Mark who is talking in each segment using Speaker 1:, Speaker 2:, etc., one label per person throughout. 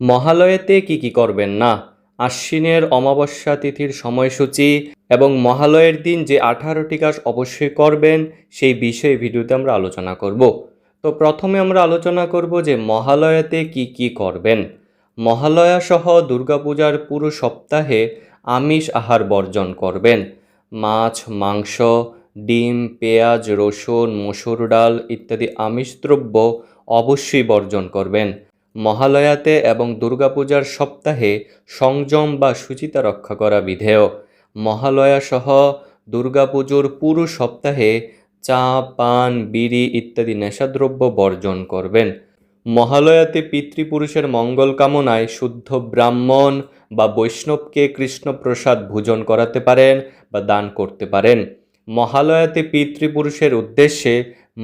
Speaker 1: মহালয়েতে কি কি করবেন না? আশ্বিনের অমাবস্যা তিথির সময়সূচি এবং মহালয়ের দিন যে আঠারোটি কাজ অবশ্যই করবেন, সেই বিষয়ে ভিডিওতে আমরা আলোচনা করব। তো প্রথমে আমরা আলোচনা করব যে মহালয়াতে কি কি করবেন। মহালয়া সহ দুর্গাপূজার পুরো সপ্তাহে আমিষ আহার বর্জন করবেন। মাছ, মাংস, ডিম, পেঁয়াজ, রসুন, মসুর ডাল ইত্যাদি আমিষ দ্রব্য অবশ্যই বর্জন করবেন। মহালয়াতে এবং দুর্গাপূজার সপ্তাহে সংযম বা শুচিতা রক্ষা করা বিধেয়। মহালয়া সহ দুর্গাপুজোর পুরো সপ্তাহে চা, পান, বিড়ি ইত্যাদি নেশাদ্রব্য বর্জন করবেন। মহালয়াতে পিতৃপুরুষের মঙ্গল কামনায় শুদ্ধ ব্রাহ্মণ বা বৈষ্ণবকে কৃষ্ণপ্রসাদ ভোজন করাতে পারেন বা দান করতে পারেন। মহালয়াতে পিতৃপুরুষের উদ্দেশ্যে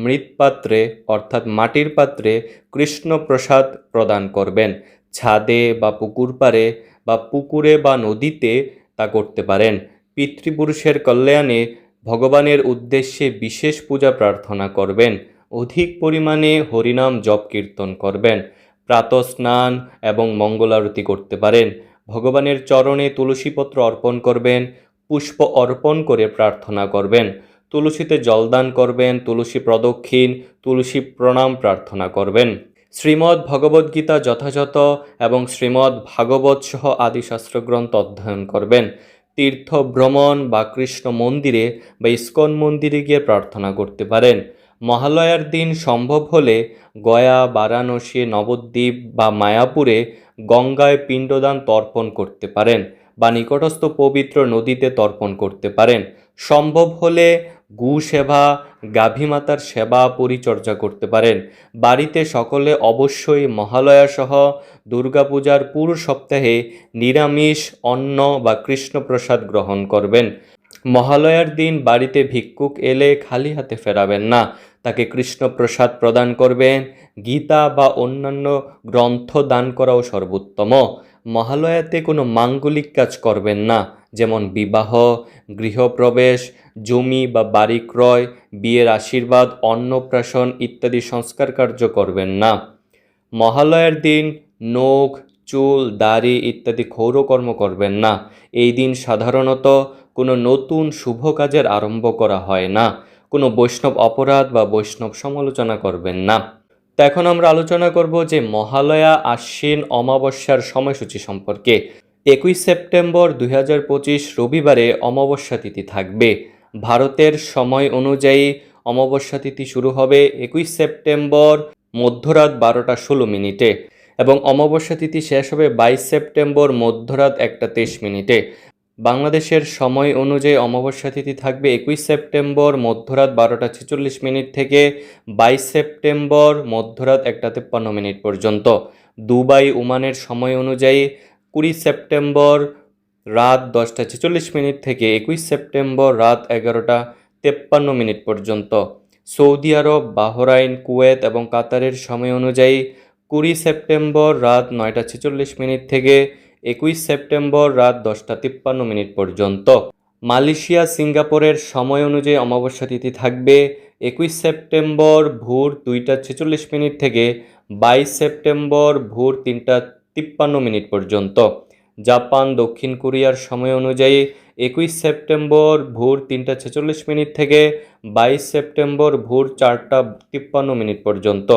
Speaker 1: মৃৎপাত্রে, অর্থাৎ মাটির পাত্রে কৃষ্ণপ্রসাদ প্রদান করবেন। ছাদে বা পুকুর পাড়ে বা পুকুরে বা নদীতে তা করতে পারেন। পিতৃপুরুষের কল্যাণে ভগবানের উদ্দেশ্যে বিশেষ পূজা প্রার্থনা করবেন। অধিক পরিমাণে হরিনাম জপ কীর্তন করবেন। প্রাতঃস্নান এবং মঙ্গলারতি করতে পারেন। ভগবানের চরণে তুলসীপত্র অর্পণ করবেন। পুষ্প অর্পণ করে প্রার্থনা করবেন। তুলসীতে জলদান করবেন, তুলসী প্রদক্ষিণ, তুলসী প্রণাম প্রার্থনা করবেন। শ্রীমদ্ ভগবদ্গীতা যথাযথ এবং শ্রীমদ্ ভাগবত সহ আদি শাস্ত্রগ্রন্থ অধ্যয়ন করবেন। তীর্থ ভ্রমণ বা কৃষ্ণ মন্দিরে বা ইস্কন মন্দিরে গিয়ে প্রার্থনা করতে পারেন। মহালয়ার দিন সম্ভব হলে গয়া, বারাণসী, নবদ্বীপ বা মায়াপুরে গঙ্গায় পিণ্ডদান তর্পণ করতে পারেন বা নিকটস্থ পবিত্র নদীতে তর্পণ করতে পারেন। সম্ভব হলে গু সেবা গাভী মাতার সেবা পরিচর্যা করতে পারেন। বাড়িতে সকলে অবশ্যই মহালয়া সহ দুর্গাপূজার পুরো সপ্তাহে নিরামিষ, অন্ন বা কৃষ্ণপ্রসাদ গ্রহণ করবেন। মহালয়ার দিন বাড়িতে ভিক্ষুক এলে খালি হাতে ফেরাবেন না। তাকে কৃষ্ণপ্রসাদ প্রদান করবেন। গীতা বা অন্যান্য গ্রন্থ দান করাও সর্বোত্তম। মহালয়াতে কোনো মাঙ্গলিক কাজ করবেন না, যেমন বিবাহ, গৃহপ্রবেশ, জমি বা বাড়ি ক্রয়, বিয়ের আশীর্বাদ, অন্নপ্রাশন ইত্যাদি সংস্কার কার্য করবেন না। মহালয়ার দিন নখ, চুল, দাড়ি ইত্যাদি ক্ষৌরকর্ম করবেন না। এই দিন সাধারণত কোনো নতুন শুভ কাজের আরম্ভ করা হয় না। কোনো বৈষ্ণব অপরাধ বা বৈষ্ণব সমালোচনা করবেন না। তো এখন আমরা আলোচনা করব যে মহালয়া আশ্বিন অমাবস্যার সময়সূচি সম্পর্কে। একুশ সেপ্টেম্বর দুই হাজার পঁচিশ রবিবারে অমাবস্যা তিথি থাকবে। ভারতের সময় অনুযায়ী অমাবস্যা তিথি শুরু হবে একুশ সেপ্টেম্বর মধ্যরাত বারোটা ষোলো মিনিটে এবং অমাবস্যা তিথি শেষ হবে বাইশ সেপ্টেম্বর মধ্যরাত একটা তেইশ মিনিটে। বাংলাদেশের সময় অনুযায়ী অমাবস্যা তিথি থাকবে একুশ সেপ্টেম্বর, মধ্যরাত বারোটা ছেচল্লিশ মিনিট থেকে বাইশ সেপ্টেম্বর, মধ্যরাত একটা তেপ্পান্ন মিনিট পর্যন্ত। দুবাই ওমানের সময় অনুযায়ী কুড়ি সেপ্টেম্বর, রাত দশটা ছেচল্লিশ মিনিট থেকে একুশ সেপ্টেম্বর, রাত এগারোটা তেপ্পান্ন মিনিট পর্যন্ত। সৌদি আরব, বাহরাইন, কুয়েত এবং কাতারের সময় অনুযায়ী কুড়ি সেপ্টেম্বর, রাত নয়টা ছেচল্লিশ মিনিট থেকে একুশ সেপ্টেম্বর রাত দশটা তিপ্পান্ন মিনিট পর্যন্ত। মালয়েশিয়া, সিঙ্গাপুরের সময় অনুযায়ী অমাবস্যা তিথি থাকবে। একুশ সেপ্টেম্বর ভোর দুইটা ছেচল্লিশ মিনিট থেকে বাইশ সেপ্টেম্বর ভোর তিনটা তিপ্পান্ন মিনিট পর্যন্ত। জাপান, দক্ষিণ কোরিয়ার সময় অনুযায়ী একুশ সেপ্টেম্বর ভোর তিনটা ছেচল্লিশ মিনিট থেকে বাইশ সেপ্টেম্বর ভোর চারটা তিপ্পান্ন মিনিট পর্যন্ত।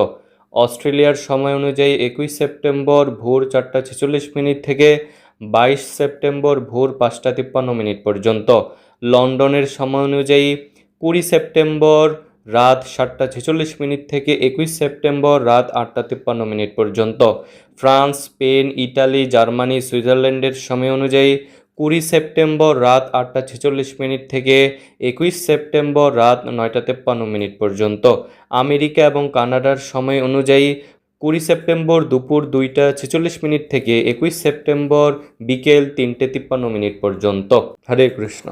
Speaker 1: অস্ট্রেলিয়ার সময় অনুযায়ী একুশ সেপ্টেম্বর ভোর চারটা ছেচল্লিশ মিনিট থেকে বাইশ সেপ্টেম্বর ভোর পাঁচটা তিপ্পান্ন মিনিট পর্যন্ত। লন্ডনের সময় অনুযায়ী কুড়ি সেপ্টেম্বর রাত সাতটা ছেচল্লিশ মিনিট থেকে একুশ সেপ্টেম্বর রাত আটটা তিপ্পান্ন মিনিট পর্যন্ত। ফ্রান্স, স্পেন, ইটালি, জার্মানি, সুইজারল্যান্ডের সময় অনুযায়ী কুড়ি সেপ্টেম্বর রাত আটটা ছেচল্লিশ মিনিট থেকে একুশ সেপ্টেম্বর রাত নয়টা তেপ্পান্ন মিনিট পর্যন্ত। আমেরিকা এবং কানাডার সময় অনুযায়ী কুড়ি সেপ্টেম্বর দুপুর দুইটা ছেচল্লিশ মিনিট থেকে একুশ সেপ্টেম্বর বিকেল তিনটে তিপ্পান্ন মিনিট পর্যন্ত। হরে কৃষ্ণ।